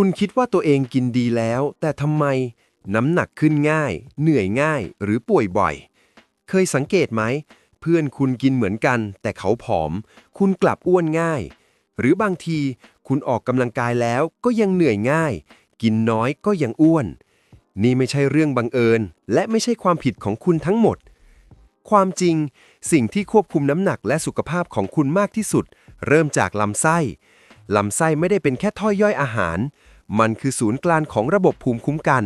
คุณคิดว่าตัวเองกินดีแล้ว แต่ทำไม น้ำหนักขึ้นง่าย เหนื่อยง่าย หรือป่วยบ่อย เคยสังเกตไหม เพื่อนคุณกินเหมือนกัน แต่เขาผอม คุณกลับอ้วนง่าย หรือบางทีคุณออกกำลังกายแล้วก็ยังเหนื่อยง่าย กินน้อยก็ยังอ้วน นี่ไม่ใช่เรื่องบังเอิญ และไม่ใช่ความผิดของคุณทั้งหมด ความจริง สิ่งที่ควบคุมน้ำหนักและสุขภาพของคุณมากที่สุด เริ่มจากลำไส้ลำไส้ไม่ได้เป็นแค่ท่อย่อยอาหาร มันคือศูนย์กลางของระบบภูมิคุ้มกัน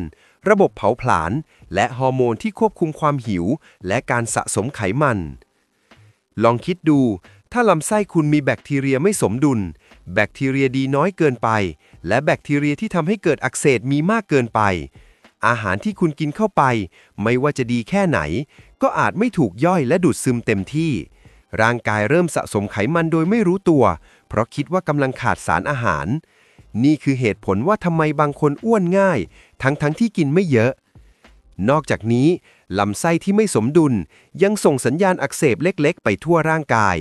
ระบบเผาผลาญ และฮอร์โมนที่ควบคุมความหิว และการสะสมไขมัน ลองคิดดู ถ้าลำไส้คุณมีแบคทีเรียไม่สมดุล แบคทีเรียดีน้อยเกินไป และแบคทีเรียที่ทำให้เกิดอักเสบมีมากเกินไป อาหารที่คุณกินเข้าไป ไม่ว่าจะดีแค่ไหน ก็อาจไม่ถูกย่อยและดูดซึมเต็มที่ ร่างกายเริ่มสะสมไขมันโดยไม่รู้ตัว เพราะคิดว่ากำลังขาดสารอาหาร นี่คือเหตุผลว่าทำไมบางคนอ้วนง่าย ทั้งๆทที่กินไม่เยอะ นอกจากนี้ ลำไส้ที่ไม่สมดุลยังส่งสัญญาณอักเสบเล็กๆ ไปทั่วร่างกาย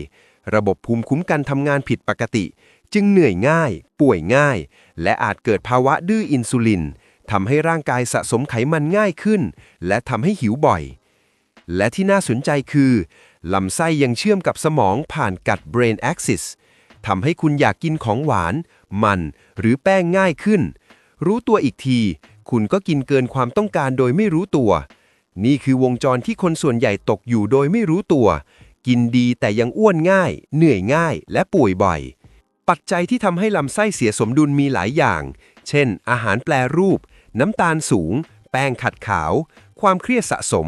ระบบภูมิคุ้มกันทำงานผิดปกติ จึงเหนื่อยง่าย ป่วยง่าย และอาจเกิดภาวะดื้ออินซูลินทำให้ร่างกายสะสมไขมันง่ายขึ้น และทำให้หิวบ่อย และที่น่าสนใจคือลำไส้ยังเชื่อมกับสมองผ่านกัด brain axis ทำให้คุณอยากกินของหวาน มัน หรือแป้งง่ายขึ้น รู้ตัวอีกที คุณก็กินเกินความต้องการโดยไม่รู้ตัว นี่คือวงจรที่คนส่วนใหญ่ตกอยู่โดยไม่รู้ตัว กินดีแต่ยังอ้วนง่าย เหนื่อยง่าย และป่วยบ่อย ปัจจัยที่ทำให้ลำไส้เสียสมดุลมีหลายอย่าง เช่น อาหารแปรรูป น้ำตาลสูง แป้งขัดขาว ความเครียดสะสม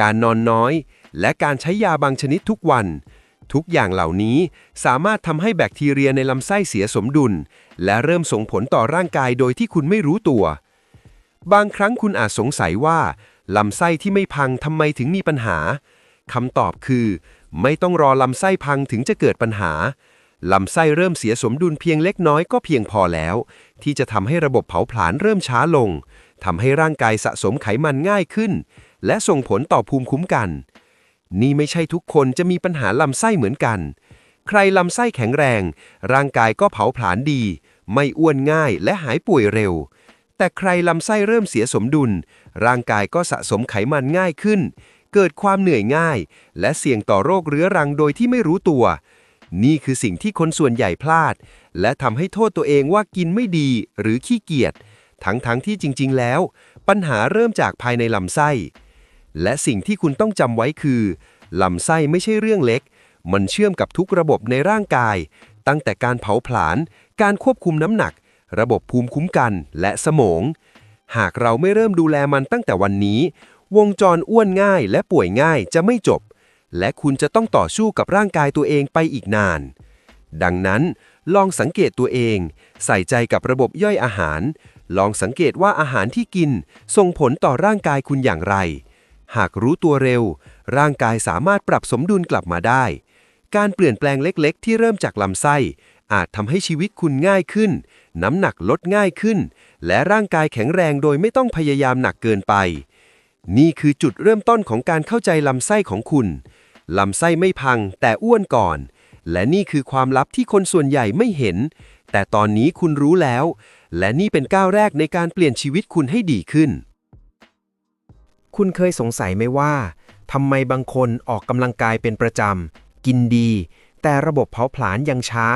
การนอนน้อย และการใช้ยาบางชนิดทุกวัน ทุกอย่างเหล่านี้สามารถทำให้แบคทีเรียในลำไส้เสียสมดุล และเริ่มส่งผลต่อร่างกายโดยที่คุณไม่รู้ตัว บางครั้งคุณอาจสงสัยว่าลำไส้ที่ไม่พังทำไมถึงมีปัญหาคำตอบคือ ไม่ต้องรอลำไส้พังถึงจะเกิดปัญหาลำไส้เริ่มเสียสมดุลเพียงเล็กน้อยก็เพียงพอแล้ว ที่จะทำให้ระบบเผาผลาญเริ่มช้าลงทำให้ร่างกายสะสมไขมันง่ายขึ้น และส่งผลต่อภูมิคุ้มกัน นี่ไม่ใช่ทุกคนจะมีปัญหาลำไส้เหมือนกัน ใครลำไส้แข็งแรง ร่างกายก็เผาผลาญดี ไม่อ้วนง่ายและหายป่วยเร็ว แต่ใครลำไส้เริ่มเสียสมดุล ร่างกายก็สะสมไขมันง่ายขึ้น เกิดความเหนื่อยง่าย และเสี่ยงต่อโรคเรื้อรังโดยที่ไม่รู้ตัว นี่คือสิ่งที่คนส่วนใหญ่พลาด และทำให้โทษตัวเองว่ากินไม่ดีหรือขี้เกียจ ทั้งๆทที่จริง ๆ แล้ว ปัญหาเริ่มจากภายในลำไส้ และสิ่งที่คุณต้องจำไว้คือลำไส้ไม่ใช่เรื่องเล็ก มันเชื่อมกับทุกระบบในร่างกาย ตั้งแต่การเผาผลาญ การควบคุมน้ำหนัก ระบบภูมิคุ้มกันและสมอง หากเราไม่เริ่มดูแลมันตั้งแต่วันนี้ วงจรอ้วนง่ายและป่วยง่ายจะไม่จบ และคุณจะต้องต่อสู้กับร่างกายตัวเองไปอีกนาน ดังนั้น ลองสังเกตตัวเอง ใส่ใจกับระบบย่อยอาหาร ลองสังเกตว่าอาหารที่กิน ส่งผลต่อร่างกายคุณอย่างไร หากรู้ตัวเร็ว ร่างกายสามารถปรับสมดุลกลับมาได้ การเปลี่ยนแปลงเล็กๆ ที่เริ่มจากลำไส้ อาจทำให้ชีวิตคุณง่ายขึ้น น้ำหนักลดง่ายขึ้น และร่างกายแข็งแรงโดยไม่ต้องพยายามหนักเกินไป นี่คือจุดเริ่มต้นของการเข้าใจลำไส้ของคุณลำไส้ไม่พังแต่อ้วนก่อน และนี่คือความลับที่คนส่วนใหญ่ไม่เห็น แต่ตอนนี้คุณรู้แล้ว และนี่เป็นก้าวแรกในการเปลี่ยนชีวิตคุณให้ดีขึ้น คุณเคยสงสัยไหมว่าทำไมบางคนออกกำลังกายเป็นประจำ กินดี แต่ระบบเผาผลาญยังช้า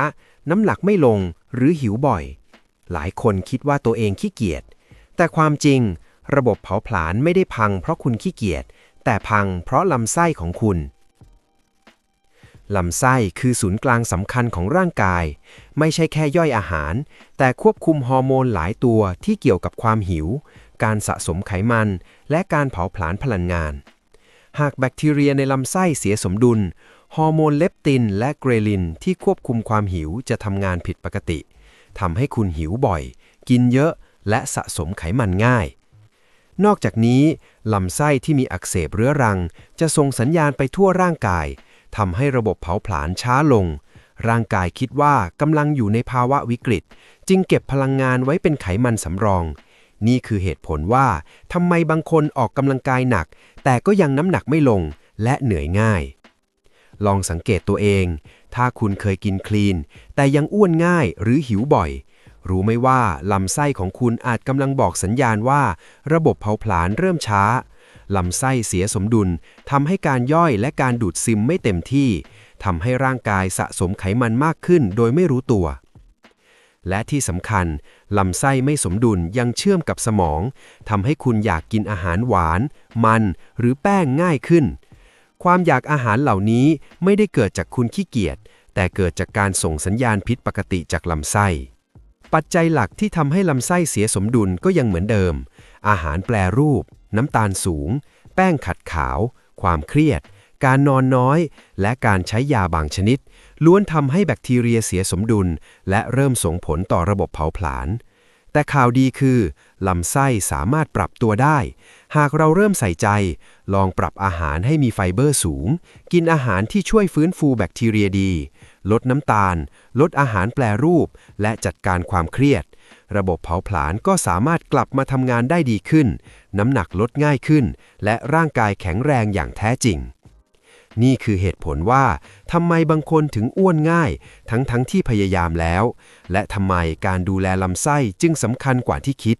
น้ำหนักไม่ลงหรือหิวบ่อย หลายคนคิดว่าตัวเองขี้เกียจ แต่ความจริง ระบบเผาผลาญไม่ได้พังเพราะคุณขี้เกียจ แต่พังเพราะลำไส้ของคุณลำไส้คือศูนย์กลางสำคัญของร่างกาย ไม่ใช่แค่ย่อยอาหาร แต่ควบคุมฮอร์โมนหลายตัวที่เกี่ยวกับความหิว การสะสมไขมัน และการเผาผลาญพลังงาน หากแบคทีเรียในลำไส้เสียสมดุล ฮอร์โมนเลปตินและเกรลินที่ควบคุมความหิวจะทำงานผิดปกติทำให้คุณหิวบ่อย กินเยอะและสะสมไขมันง่าย นอกจากนี้ ลำไส้ที่มีอักเสบเรื้อรัง จะส่งสัญญาณไปทั่วร่างกายทำให้ระบบเผาผลาญช้าลง ร่างกายคิดว่ากำลังอยู่ในภาวะวิกฤต จึงเก็บพลังงานไว้เป็นไขมันสำรอง นี่คือเหตุผลว่าทำไมบางคนออกกำลังกายหนัก แต่ก็ยังน้ำหนักไม่ลงและเหนื่อยง่าย ลองสังเกตตัวเอง ถ้าคุณเคยกินคลีน แต่ยังอ้วนง่ายหรือหิวบ่อย รู้ไหมว่าลำไส้ของคุณอาจกำลังบอกสัญญาณว่า ระบบเผาผลาญเริ่มช้าลำไส้เสียสมดุลทำให้การย่อยและการดูดซึมไม่เต็มที่ทำให้ร่างกายสะสมไขมันมากขึ้นโดยไม่รู้ตัว และที่สำคัญ ลำไส้ไม่สมดุลยังเชื่อมกับสมองทำให้คุณอยากกินอาหารหวาน มัน หรือแป้งง่ายขึ้น ความอยากอาหารเหล่านี้ไม่ได้เกิดจากคุณขี้เกียจ แต่เกิดจากการส่งสัญญาณพิษปกติจากลำไส้ ปัจจัยหลักที่ทำให้ลำไส้เสียสมดุลก็ยังเหมือนเดิม อาหารแปรรูป น้ำตาลสูง แป้งขัดขาว ความเครียด การนอนน้อย และการใช้ยาบางชนิด ล้วนทำให้แบคทีเรียเสียสมดุล และเริ่มส่งผลต่อระบบเผาผลาญ แต่ข่าวดีคือลำไส้สามารถปรับตัวได้ หากเราเริ่มใส่ใจ ลองปรับอาหารให้มีไฟเบอร์สูง กินอาหารที่ช่วยฟื้นฟูแบคทีเรียดี ลดน้ำตาล ลดอาหารแปรรูป และจัดการความเครียด ระบบเผาผลาญก็สามารถกลับมาทำงานได้ดีขึ้น น้ำหนักลดง่ายขึ้น และร่างกายแข็งแรงอย่างแท้จริง นี่คือเหตุผลว่าทำไมบางคนถึงอ้วนง่าย ทั้งทั้งที่พยายามแล้ว และทำไมการดูแลลำไส้จึงสำคัญกว่าที่คิด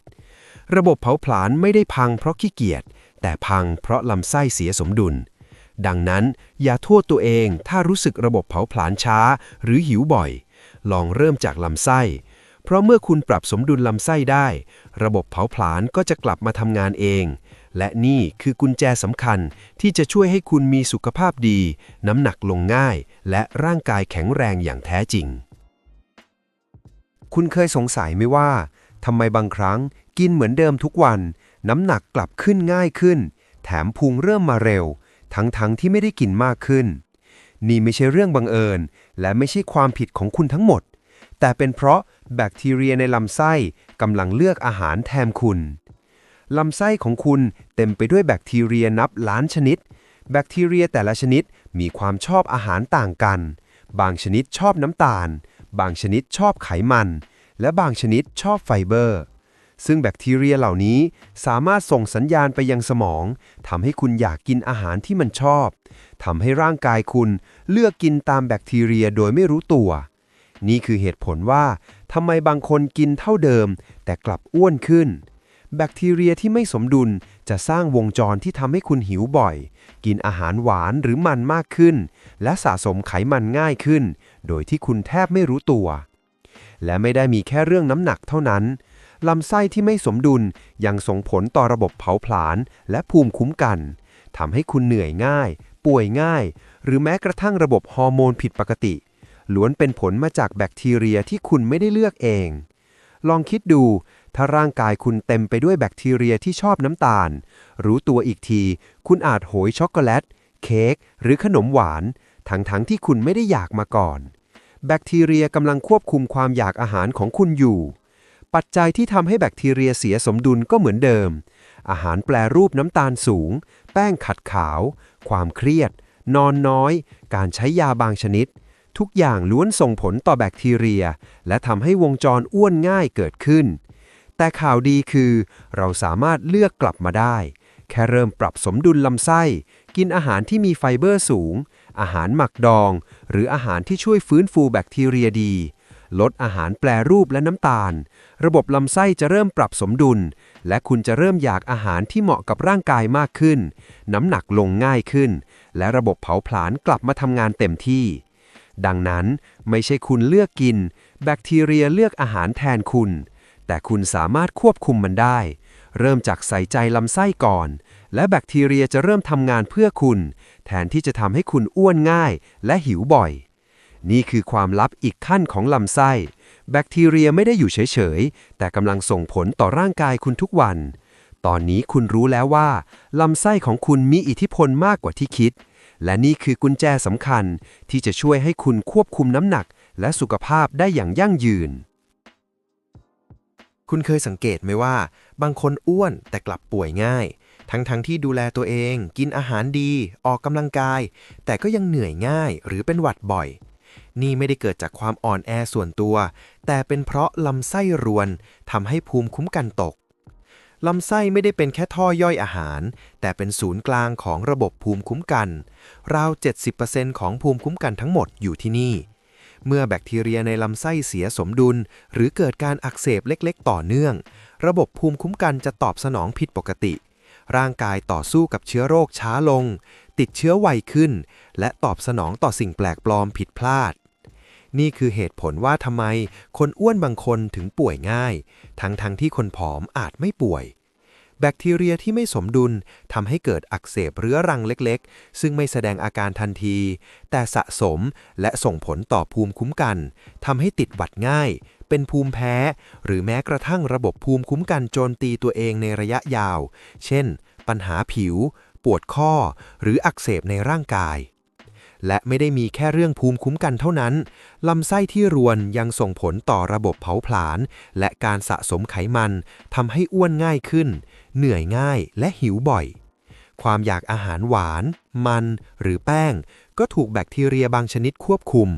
ระบบเผาผลาญไม่ได้พังเพราะขี้เกียจ แต่พังเพราะลำไส้เสียสมดุล ดังนั้นอย่าโทษตัวเองถ้ารู้สึกระบบเผาผลาญช้า หรือหิวบ่อย ลองเริ่มจากลำไส้ เพราะเมื่อคุณปรับสมดุลลำไส้ได้ ระบบเผาผลาญก็จะกลับมาทำงานเอง และนี่คือกุญแจสำคัญที่จะช่วยให้คุณมีสุขภาพดี น้ำหนักลงง่าย และร่างกายแข็งแรงอย่างแท้จริง คุณเคยสงสัยไหมว่าทำไมบางครั้งกินเหมือนเดิมทุกวัน น้ำหนักกลับขึ้นง่ายขึ้น แถมพุงเริ่มมาเร็ว ทั้งๆทที่ไม่ได้กินมากขึ้น นี่ไม่ใช่เรื่องบังเอิญ และไม่ใช่ความผิดของคุณทั้งหมด แต่เป็นเพราะแบคทีเรียในลำไส้กำลังเลือกอาหารแทนคุณ ลำไส้ของคุณเต็มไปด้วยแบคทีเรียนับล้านชนิด แบคทีเรียแต่ละชนิดมีความชอบอาหารต่างกัน บางชนิดชอบน้ำตาล บางชนิดชอบไขมัน และบางชนิดชอบไฟเบอร์ ซึ่งแบคทีเรียเหล่านี้สามารถส่งสัญญาณไปยังสมองทำให้คุณอยากกินอาหารที่มันชอบทำให้ร่างกายคุณเลือกกินตามแบคทีเรียโดยไม่รู้ตัว นี่คือเหตุผลว่าทำไมบางคนกินเท่าเดิม แต่กลับอ้วนขึ้น แบคทีเรียที่ไม่สมดุลจะสร้างวงจรที่ทำให้คุณหิวบ่อย กินอาหารหวานหรือมันมากขึ้น และสะสมไขมันง่ายขึ้น โดยที่คุณแทบไม่รู้ตัว และไม่ได้มีแค่เรื่องน้ำหนักเท่านั้นลำไส้ที่ไม่สมดุลยังส่งผลต่อระบบเผาผลาญและภูมิคุ้มกันทำให้คุณเหนื่อยง่าย ป่วยง่าย หรือแม้กระทั่งระบบฮอร์โมนผิดปกติ ล้วนเป็นผลมาจากแบคทีเรียที่คุณไม่ได้เลือกเอง ลองคิดดู ถ้าร่างกายคุณเต็มไปด้วยแบคทีเรียที่ชอบน้ำตาล รู้ตัวอีกที คุณอาจโหยช็อกโกแลต เค้กหรือขนมหวาน ทั้งๆทที่คุณไม่ได้อยากมาก่อน แบคทีเรียกำลังควบคุมความอยากอาหารของคุณอยู่ ปัจจัยที่ทำให้แบคทีเรียเสียสมดุลก็เหมือนเดิม อาหารแปรรูปน้ำตาลสูง แป้งขัดขาว ความเครียดนอนน้อย การใช้ยาบางชนิด ทุกอย่างล้วนส่งผลต่อแบคทีเรีย และทำให้วงจรอ้วนง่ายเกิดขึ้น แต่ข่าวดีคือ เราสามารถเลือกกลับมาได้ แค่เริ่มปรับสมดุลลำไส้ กินอาหารที่มีไฟเบอร์สูง อาหารหมักดอง หรืออาหารที่ช่วยฟื้นฟูแบคทีเรียดี ลดอาหารแปรรูปและน้ำตาล ระบบลำไส้จะเริ่มปรับสมดุล และคุณจะเริ่มอยากอาหารที่เหมาะกับร่างกายมากขึ้น น้ำหนักลงง่ายขึ้น และระบบเผาผลาญกลับมาทำงานเต็มที่ ดังนั้นไม่ใช่คุณเลือกกิน แบคทีเรียเลือกอาหารแทนคุณ แต่คุณสามารถควบคุมมันได้ เริ่มจากใส่ใจลำไส้ก่อน และแบคทีเรียจะเริ่มทำงานเพื่อคุณ แทนที่จะทำให้คุณอ้วนง่ายและหิวบ่อย นี่คือความลับอีกขั้นของลำไส้ แบคทีเรียไม่ได้อยู่เฉยๆ แต่กำลังส่งผลต่อร่างกายคุณทุกวัน ตอนนี้คุณรู้แล้วว่าลำไส้ของคุณมีอิทธิพลมากกว่าที่คิด และนี่คือกุญแจสำคัญที่จะช่วยให้คุณควบคุมน้ำหนัก และสุขภาพได้อย่างยั่งยืน คุณเคยสังเกตไหมว่า บางคนอ้วนแต่กลับป่วยง่าย ทั้งๆทที่ดูแลตัวเอง กินอาหารดี ออกกำลังกาย แต่ก็ยังเหนื่อยง่ายหรือเป็นหวัดบ่อย นี่ไม่ได้เกิดจากความอ่อนแอส่วนตัว แต่เป็นเพราะลำไส้รวนทำให้ภูมิคุ้มกันตก ลำไส้ไม่ได้เป็นแค่ท่อย่อยอาหาร แต่เป็นศูนย์กลางของระบบภูมิคุ้มกัน ราว 70%ของภูมิคุ้มกันทั้งหมดอยู่ที่นี่ เมื่อแบคทีเรียในลำไส้เสียสมดุล หรือเกิดการอักเสบเล็กๆ ต่อเนื่อง ระบบภูมิคุ้มกันจะตอบสนองผิดปกติ ร่างกายต่อสู้กับเชื้อโรคช้าลง ติดเชื้อไวขึ้น และตอบสนองต่อสิ่งแปลกปลอมผิดพลาด นี่คือเหตุผลว่าทำไมคนอ้วนบางคนถึงป่วยง่าย ทั้งๆทที่คนผอมอาจไม่ป่วย แบคทีเรียที่ไม่สมดุลทำให้เกิดอักเสบเรื้อรังเล็กๆ ซึ่งไม่แสดงอาการทันที แต่สะสมและส่งผลต่อภูมิคุ้มกันทำให้ติดหวัดง่าย เป็นภูมิแพ้ หรือแม้กระทั่งระบบภูมิคุ้มกันโจมตีตัวเองในระยะยาว เช่น ปัญหาผิว ปวดข้อ หรืออักเสบในร่างกาย และไม่ได้มีแค่เรื่องภูมิคุ้มกันเท่านั้น ลำไส้ที่รวนยังส่งผลต่อระบบเผาผลาญ และการสะสมไขมันทำให้อ้วนง่ายขึ้น เหนื่อยง่ายและหิวบ่อย ความอยากอาหารหวาน มัน หรือแป้ง ก็ถูกแบคทีเรียบางชนิดควบคุม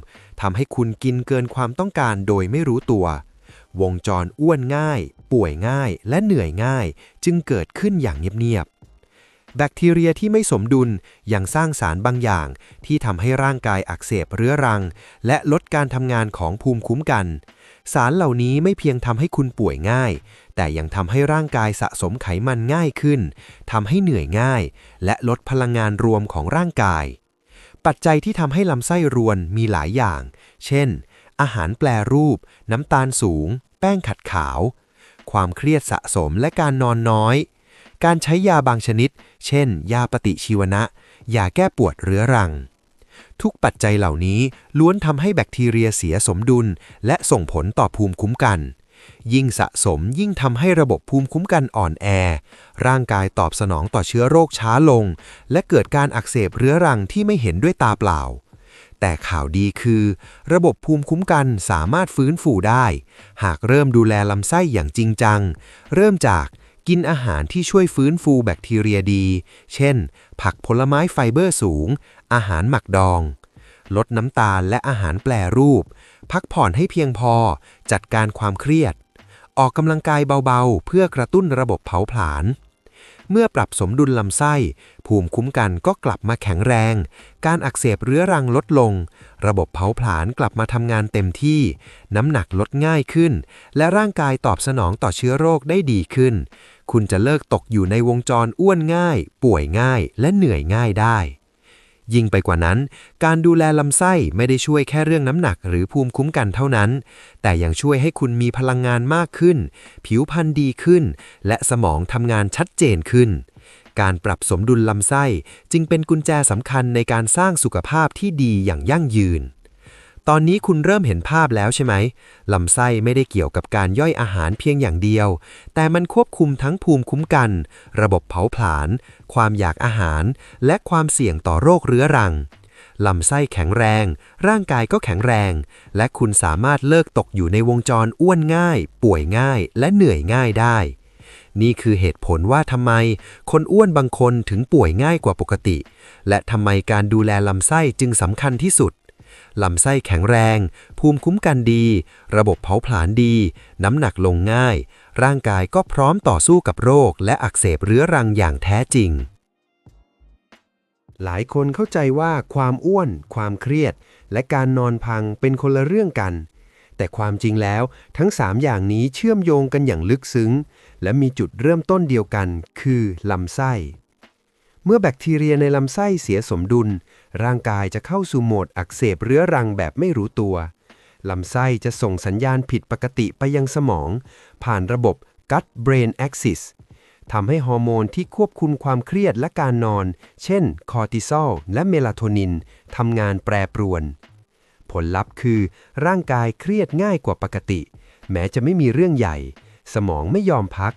ทำให้คุณกินเกินความต้องการโดยไม่รู้ตัว วงจรอ้วนง่าย ป่วยง่าย และเหนื่อยง่าย จึงเกิดขึ้นอย่างเงียบๆ แบคทีเรียที่ไม่สมดุลยังสร้างสารบางอย่าง ที่ทำให้ร่างกายอักเสบเรื้อรัง และลดการทำงานของภูมิคุ้มกัน สารเหล่านี้ไม่เพียงทำให้คุณป่วยง่าย แต่ยังทำให้ร่างกายสะสมไขมันง่ายขึ้นทำให้เหนื่อยง่าย และลดพลังงานรวมของร่างกาย ปัจจัยที่ทำให้ลำไส้รวนมีหลายอย่าง เช่น อาหารแปรรูป น้ำตาลสูง แป้งขัดขาว ความเครียดสะสมและการนอนน้อย การใช้ยาบางชนิด เช่น ยาปฏิชีวนะ ยาแก้ปวดเรื้อรัง ทุกปัจจัยเหล่านี้ล้วนทำให้แบคทีเรียเสียสมดุล และส่งผลต่อภูมิคุ้มกัน ยิ่งสะสมยิ่งทำให้ระบบภูมิคุ้มกันอ่อนแอ ร่างกายตอบสนองต่อเชื้อโรคช้าลง และเกิดการอักเสบเรื้อรังที่ไม่เห็นด้วยตาเปล่าแต่ข่าวดีคือ ระบบภูมิคุ้มกันสามารถฟื้นฟูได้ หากเริ่มดูแลลำไส้อย่างจริงจัง เริ่มจาก กินอาหารที่ช่วยฟื้นฟูแบคทีเรียดี เช่น ผักผลไม้ไฟเบอร์สูง อาหารหมักดอง ลดน้ำตาลและอาหารแปรรูป พักผ่อนให้เพียงพอ จัดการความเครียด ออกกำลังกายเบาๆ เพื่อกระตุ้นระบบเผาผลาญ เมื่อปรับสมดุลลำไส้ ภูมิคุ้มกันก็กลับมาแข็งแรง การอักเสบเรื้อรังลดลง ระบบเผาผลาญกลับมาทำงานเต็มที่ น้ำหนักลดง่ายขึ้น และร่างกายตอบสนองต่อเชื้อโรคได้ดีขึ้น คุณจะเลิกตกอยู่ในวงจรอ้วนง่าย ป่วยง่าย และเหนื่อยง่ายได้ ยิ่งไปกว่านั้น การดูแลลำไส้ไม่ได้ช่วยแค่เรื่องน้ำหนักหรือภูมิคุ้มกันเท่านั้น แต่ยังช่วยให้คุณมีพลังงานมากขึ้น ผิวพรรณดีขึ้น และสมองทำงานชัดเจนขึ้น การปรับสมดุลลำไส้จึงเป็นกุญแจสำคัญในการสร้างสุขภาพที่ดีอย่างยั่งยืน ตอนนี้คุณเริ่มเห็นภาพแล้วใช่ไหม ลำไส้ไม่ได้เกี่ยวกับการย่อยอาหารเพียงอย่างเดียว แต่มันควบคุมทั้งภูมิคุ้มกัน ระบบเผาผลาญ ความอยากอาหาร และความเสี่ยงต่อโรคเรื้อรัง ลำไส้แข็งแรง ร่างกายก็แข็งแรง และคุณสามารถเลิกตกอยู่ในวงจรอ้วนง่าย ป่วยง่าย และเหนื่อยง่ายได้ นี่คือเหตุผลว่าทำไม คนอ้วนบางคนถึงป่วยง่ายกว่าปกติ และทำไมการดูแลลำไส้จึงสำคัญที่สุด ลำไส้แข็งแรง ภูมิคุ้มกันดี ระบบเผาผลาญดี น้ำหนักลงง่าย ร่างกายก็พร้อมต่อสู้กับโรค และอักเสบเรื้อรังอย่างแท้จริง หลายคนเข้าใจว่าความอ้วน ความเครียด และการนอนพังเป็นคนละเรื่องกัน แต่ความจริงแล้วทั้ง 3 อย่างนี้เชื่อมโยงกันอย่างลึกซึ้ง และมีจุดเริ่มต้นเดียวกัน คือลำไส้ เมื่อแบคทีเรียในลำไส้เสียสมดุล ร่างกายจะเข้าสู่โหมดอักเสบเรื้อรังแบบไม่รู้ตัว ลำไส้จะส่งสัญญาณผิดปกติไปยังสมอง ผ่านระบบ gut brain axis ทำให้ฮอร์โมนที่ควบคุมความเครียดและการนอน เช่น คอร์ติซอลและเมลาโทนิน ทำงานแปรปรวน ผลลัพธ์คือ ร่างกายเครียดง่ายกว่าปกติ แม้จะไม่มีเรื่องใหญ่ สมองไม่ยอมพัก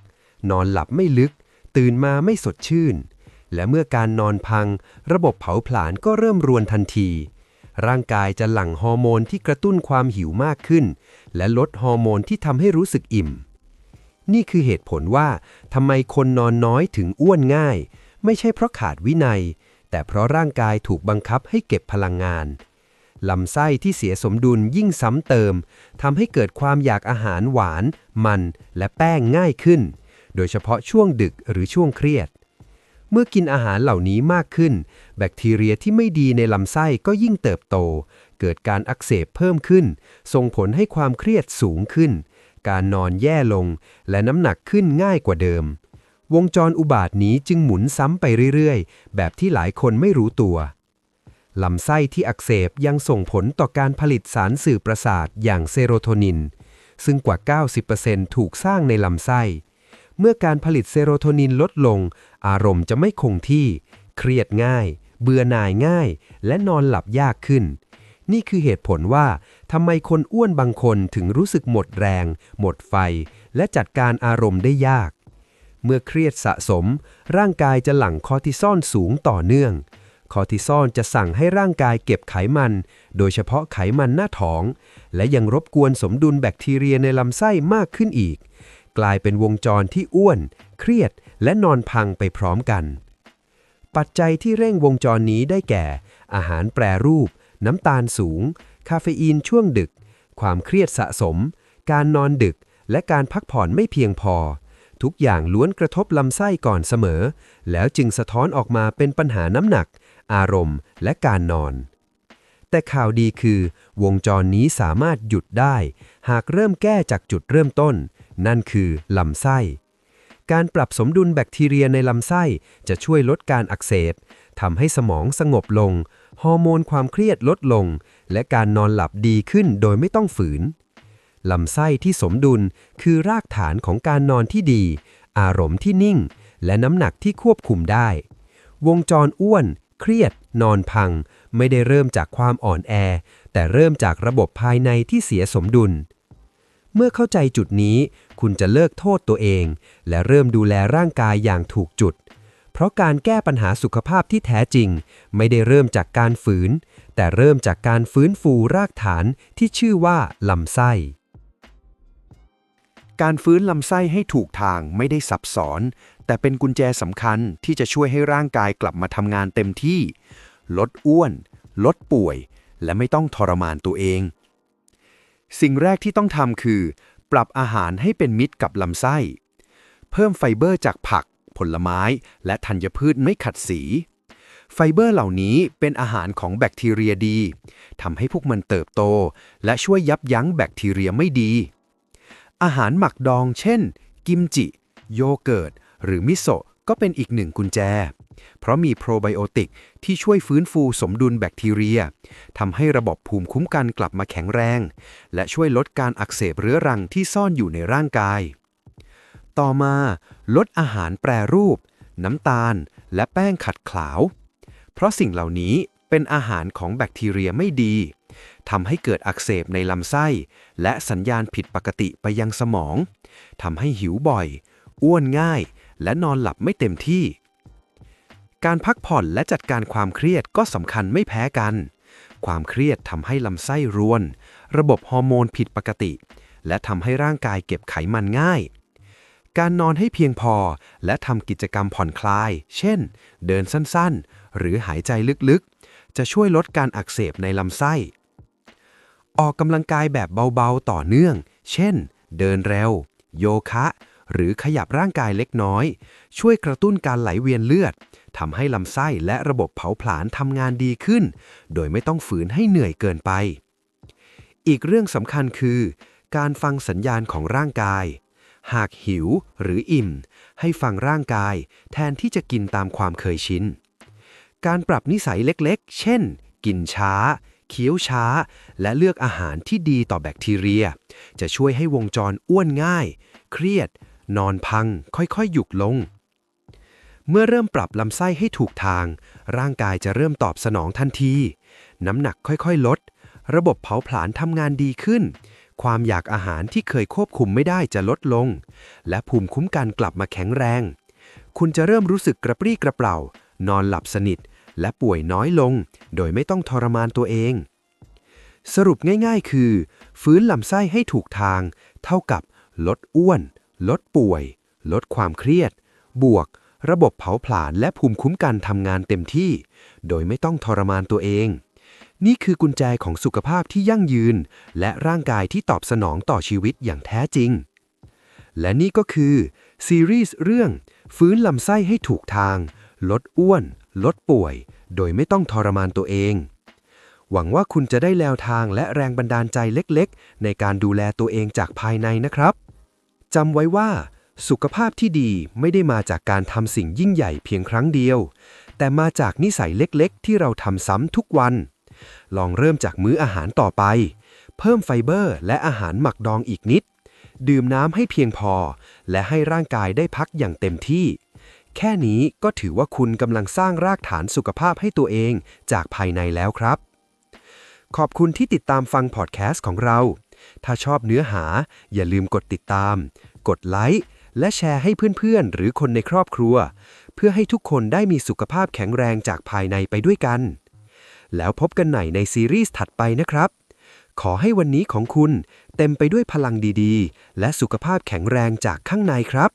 นอนหลับไม่ลึก ตื่นมาไม่สดชื่น และเมื่อการนอนพัง ระบบเผาผลาญก็เริ่มรวนทันที ร่างกายจะหลั่งฮอร์โมนที่กระตุ้นความหิวมากขึ้น และลดฮอร์โมนที่ทำให้รู้สึกอิ่ม นี่คือเหตุผลว่าทำไมคนนอนน้อยถึงอ้วนง่าย ไม่ใช่เพราะขาดวินัย แต่เพราะร่างกายถูกบังคับให้เก็บพลังงานลำไส้ที่เสียสมดุลยิ่งซ้ำเติมทำให้เกิดความอยากอาหารหวาน มัน และแป้งง่ายขึ้น โดยเฉพาะช่วงดึกหรือช่วงเครียด เมื่อกินอาหารเหล่านี้มากขึ้น แบคทีเรียที่ไม่ดีในลำไส้ก็ยิ่งเติบโต เกิดการอักเสบเพิ่มขึ้น ส่งผลให้ความเครียดสูงขึ้น การนอนแย่ลง และน้ำหนักขึ้นง่ายกว่าเดิม วงจรอุบาทนี้จึงหมุนซ้ำไปเรื่อยๆ แบบที่หลายคนไม่รู้ตัวลำไส้ที่อักเสบยังส่งผลต่อการผลิตสารสื่อประสาทอย่างเซโรโทนิน ซึ่งกว่า 90%ถูกสร้างในลำไส้ เมื่อการผลิตเซโรโทนินลดลง อารมณ์จะไม่คงที่ เครียดง่าย เบื่อหน่ายง่าย และนอนหลับยากขึ้น นี่คือเหตุผลว่าทำไมคนอ้วนบางคนถึงรู้สึกหมดแรง หมดไฟ และจัดการอารมณ์ได้ยาก เมื่อเครียดสะสม ร่างกายจะหลั่งคอร์ติซอลสูงต่อเนื่องคอร์ติซอลจะสั่งให้ร่างกายเก็บไขมัน โดยเฉพาะไขมันหน้าท้อง และยังรบกวนสมดุลแบคทีเรียในลำไส้มากขึ้นอีก กลายเป็นวงจรที่อ้วน เครียด และนอนพังไปพร้อมกัน ปัจจัยที่เร่งวงจรนี้ได้แก่ อาหารแปรรูป น้ำตาลสูง คาเฟอีนช่วงดึก ความเครียดสะสม การนอนดึก และการพักผ่อนไม่เพียงพอ ทุกอย่างล้วนกระทบลำไส้ก่อนเสมอ แล้วจึงสะท้อนออกมาเป็นปัญหาน้ำหนัก อารมณ์ และการนอนแต่ข่าวดีคือ วงจรนี้สามารถหยุดได้ หากเริ่มแก้จากจุดเริ่มต้น นั่นคือลำไส้ การปรับสมดุลแบคทีเรียในลำไส้จะช่วยลดการอักเสบทำให้สมองสงบลง ฮอร์โมนความเครียดลดลง และการนอนหลับดีขึ้นโดยไม่ต้องฝืนลำไส้ที่สมดุลคือรากฐานของการนอนที่ดี อารมณ์ที่นิ่ง และน้ำหนักที่ควบคุมได้ วงจรอ้วน เครียด นอนพัง ไม่ได้เริ่มจากความอ่อนแอ แต่เริ่มจากระบบภายในที่เสียสมดุล เมื่อเข้าใจจุดนี้ คุณจะเลิกโทษตัวเอง และเริ่มดูแลร่างกายอย่างถูกจุด เพราะการแก้ปัญหาสุขภาพที่แท้จริง ไม่ได้เริ่มจากการฝืน แต่เริ่มจากการฟื้นฟูรากฐานที่ชื่อว่าลำไส้ การฟื้นลำไส้ให้ถูกทางไม่ได้ซับซ้อน แต่เป็นกุญแจสำคัญที่จะช่วยให้ร่างกายกลับมาทำงานเต็มที่ ลดอ้วน ลดป่วย และไม่ต้องทรมานตัวเอง สิ่งแรกที่ต้องทำคือ ปรับอาหารให้เป็นมิตรกับลำไส้ เพิ่มไฟเบอร์จากผัก ผลไม้ และธัญพืชไม่ขัดสี ไฟเบอร์เหล่านี้เป็นอาหารของแบคทีเรียดีทำให้พวกมันเติบโต และช่วยยับยั้งแบคทีเรียไม่ดี อาหารหมักดอง เช่น กิมจิ โยเกิร์ต หรือมิโซะ ก็เป็นอีกหนึ่งกุญแจ เพราะมีโปรไบโอติกที่ช่วยฟื้นฟูสมดุลแบคทีเรียทำให้ระบบภูมิคุ้มกันกลับมาแข็งแรง และช่วยลดการอักเสบเรื้อรังที่ซ่อนอยู่ในร่างกาย ต่อมา ลดอาหารแปรรูป น้ำตาล และแป้งขัดขาว เพราะสิ่งเหล่านี้เป็นอาหารของแบคทีเรียไม่ดีทำให้เกิดอักเสบในลำไส้ และสัญญาณผิดปกติไปยังสมองทำให้หิวบ่อย อ้วนง่าย และนอนหลับไม่เต็มที่ การพักผ่อนและจัดการความเครียดก็สำคัญไม่แพ้กัน ความเครียดทำให้ลำไส้รวน ระบบฮอร์โมนผิดปกติ และทำให้ร่างกายเก็บไขมันง่าย การนอนให้เพียงพอและทำกิจกรรมผ่อนคลาย เช่น เดินสั้นๆ หรือหายใจลึกๆ จะช่วยลดการอักเสบในลำไส้ ออกกำลังกายแบบเบาๆต่อเนื่อง เช่น เดินเร็ว โยคะ หรือขยับร่างกายเล็กน้อย ช่วยกระตุ้นการไหลเวียนเลือดทำให้ลำไส้และระบบเผาผลาญทำงานดีขึ้น โดยไม่ต้องฝืนให้เหนื่อยเกินไป อีกเรื่องสำคัญคือ การฟังสัญญาณของร่างกาย หากหิวหรืออิ่ม ให้ฟังร่างกายแทนที่จะกินตามความเคยชิน การปรับนิสัยเล็กๆ เช่น กินช้าเคี้ยวช้า และเลือกอาหารที่ดีต่อแบคทีเรีย จะช่วยให้วงจรอ้วนง่าย เครียด นอนพังค่อยๆหยุดลง เมื่อเริ่มปรับลำไส้ให้ถูกทาง ร่างกายจะเริ่มตอบสนองทันที น้ำหนักค่อยๆลด ระบบเผาผลาญทำงานดีขึ้น ความอยากอาหารที่เคยควบคุมไม่ได้จะลดลง และภูมิคุ้มกันกลับมาแข็งแรง คุณจะเริ่มรู้สึกกระปรี้กระเปร่า นอนหลับสนิท และป่วยน้อยลง โดยไม่ต้องทรมานตัวเองสรุปง่ายๆ คือ ฟื้นลำไส้ให้ถูกทาง เท่ากับลดอ้วน ลดป่วย ลดความเครียด บวก ระบบเผาผลาญและภูมิคุ้มกันทำงานเต็มที่ โดยไม่ต้องทรมานตัวเอง นี่คือกุญแจของสุขภาพที่ยั่งยืน และร่างกายที่ตอบสนองต่อชีวิตอย่างแท้จริง และนี่ก็คือ ซีรีส์เรื่อง ฟื้นลำไส้ให้ถูกทาง ลดอ้วน ลดป่วย โดยไม่ต้องทรมานตัวเองหวังว่าคุณจะได้แนวทางและแรงบันดาลใจเล็กๆ ในการดูแลตัวเองจากภายในนะครับ จำไว้ว่า สุขภาพที่ดีไม่ได้มาจากการทำสิ่งยิ่งใหญ่เพียงครั้งเดียว แต่มาจากนิสัยเล็กๆ ที่เราทำซ้ำทุกวัน ลองเริ่มจากมื้ออาหารต่อไป เพิ่มไฟเบอร์และอาหารหมักดองอีกนิด ดื่มน้ำให้เพียงพอ และให้ร่างกายได้พักอย่างเต็มที่ แค่นี้ก็ถือว่าคุณกำลังสร้างรากฐานสุขภาพให้ตัวเองจากภายในแล้วครับ ขอบคุณที่ติดตามฟังพอดแคสต์ของเรา ถ้าชอบเนื้อหา อย่าลืมกดติดตาม กดไลค์และแชร์ให้เพื่อนๆ หรือคนในครอบครัว เพื่อให้ทุกคนได้มีสุขภาพแข็งแรงจากภายในไปด้วยกัน แล้วพบกันใหม่ในซีรีส์ถัดไปนะครับ ขอให้วันนี้ของคุณเต็มไปด้วยพลังดีๆ และสุขภาพแข็งแรงจากข้างในครับ